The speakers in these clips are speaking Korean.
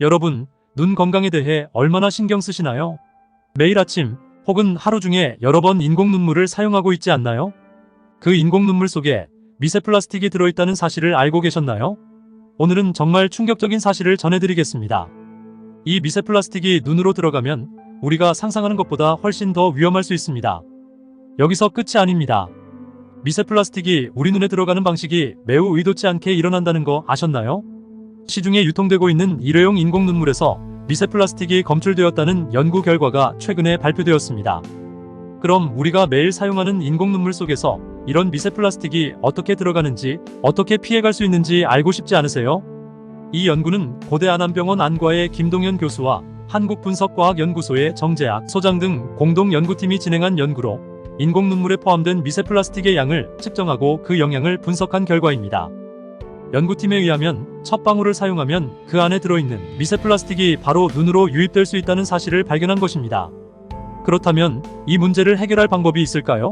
여러분, 눈 건강에 대해 얼마나 신경 쓰시나요? 매일 아침 혹은 하루 중에 여러 번 인공 눈물을 사용하고 있지 않나요? 그 인공 눈물 속에 미세 플라스틱이 들어있다는 사실을 알고 계셨나요? 오늘은 정말 충격적인 사실을 전해드리겠습니다. 이 미세 플라스틱이 눈으로 들어가면 우리가 상상하는 것보다 훨씬 더 위험할 수 있습니다. 여기서 끝이 아닙니다. 미세 플라스틱이 우리 눈에 들어가는 방식이 매우 의도치 않게 일어난다는 거 아셨나요? 시중에 유통되고 있는 일회용 인공 눈물에서 미세 플라스틱이 검출되었다는 연구 결과가 최근에 발표되었습니다. 그럼 우리가 매일 사용하는 인공 눈물 속에서 이런 미세 플라스틱이 어떻게 들어가는지, 어떻게 피해갈 수 있는지 알고 싶지 않으세요? 이 연구는 고대 안암병원 안과의 김동현 교수와 한국분석과학연구소의 정재학 소장 등 공동 연구팀이 진행한 연구로 인공 눈물에 포함된 미세 플라스틱의 양을 측정하고 그 영향을 분석한 결과입니다. 연구팀에 의하면 첫 방울을 사용하면 그 안에 들어있는 미세 플라스틱이 바로 눈으로 유입될 수 있다는 사실을 발견한 것입니다. 그렇다면 이 문제를 해결할 방법이 있을까요?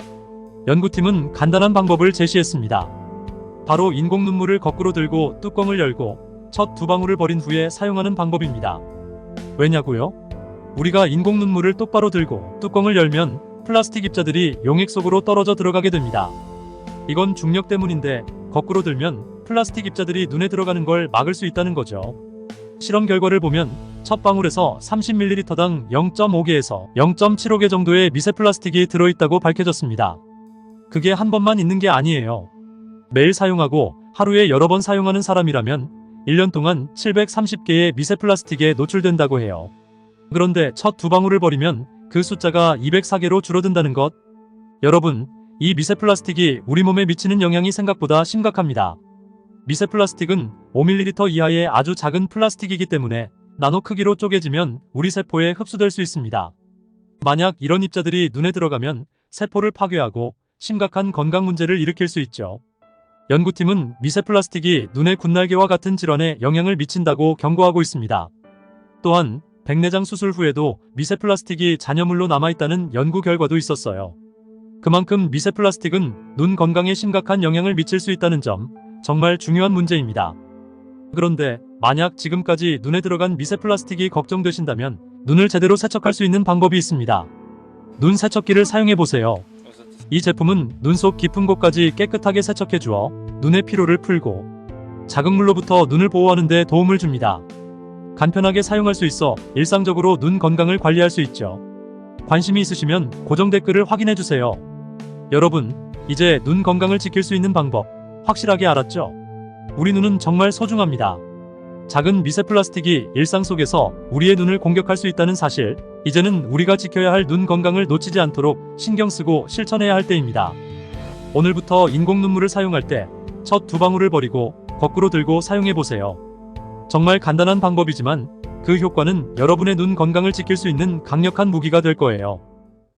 연구팀은 간단한 방법을 제시했습니다. 바로 인공 눈물을 거꾸로 들고 뚜껑을 열고 첫 두 방울을 버린 후에 사용하는 방법입니다. 왜냐고요? 우리가 인공 눈물을 똑바로 들고 뚜껑을 열면 플라스틱 입자들이 용액 속으로 떨어져 들어가게 됩니다. 이건 중력 때문인데 거꾸로 들면 플라스틱 입자들이 눈에 들어가는 걸 막을 수 있다는 거죠. 실험 결과를 보면 첫 방울에서 30ml당 0.5개에서 0.75개 정도의 미세 플라스틱이 들어있다고 밝혀졌습니다. 그게 한 번만 있는 게 아니에요. 매일 사용하고 하루에 여러 번 사용하는 사람이라면 1년 동안 730개의 미세 플라스틱에 노출된다고 해요. 그런데 첫 두 방울을 버리면 그 숫자가 204개로 줄어든다는 것. 여러분, 이 미세 플라스틱이 우리 몸에 미치는 영향이 생각보다 심각합니다. 미세 플라스틱은 5ml 이하의 아주 작은 플라스틱이기 때문에 나노 크기로 쪼개지면 우리 세포에 흡수될 수 있습니다. 만약 이런 입자들이 눈에 들어가면 세포를 파괴하고 심각한 건강 문제를 일으킬 수 있죠. 연구팀은 미세 플라스틱이 눈의 군날개와 같은 질환에 영향을 미친다고 경고하고 있습니다. 또한 백내장 수술 후에도 미세 플라스틱이 잔여물로 남아있다는 연구 결과도 있었어요. 그만큼 미세 플라스틱은 눈 건강에 심각한 영향을 미칠 수 있다는 점, 정말 중요한 문제입니다. 그런데 만약 지금까지 눈에 들어간 미세 플라스틱이 걱정되신다면 눈을 제대로 세척할 수 있는 방법이 있습니다. 눈 세척기를 사용해 보세요. 이 제품은 눈 속 깊은 곳까지 깨끗하게 세척해 주어 눈의 피로를 풀고 자극물로부터 눈을 보호하는 데 도움을 줍니다. 간편하게 사용할 수 있어 일상적으로 눈 건강을 관리할 수 있죠. 관심이 있으시면 고정 댓글을 확인해 주세요. 여러분, 이제 눈 건강을 지킬 수 있는 방법 확실하게 알았죠? 우리 눈은 정말 소중합니다. 작은 미세 플라스틱이 일상 속에서 우리의 눈을 공격할 수 있다는 사실, 이제는 우리가 지켜야 할 눈 건강을 놓치지 않도록 신경 쓰고 실천해야 할 때입니다. 오늘부터 인공 눈물을 사용할 때 첫 두 방울을 버리고 거꾸로 들고 사용해 보세요. 정말 간단한 방법이지만 그 효과는 여러분의 눈 건강을 지킬 수 있는 강력한 무기가 될 거예요.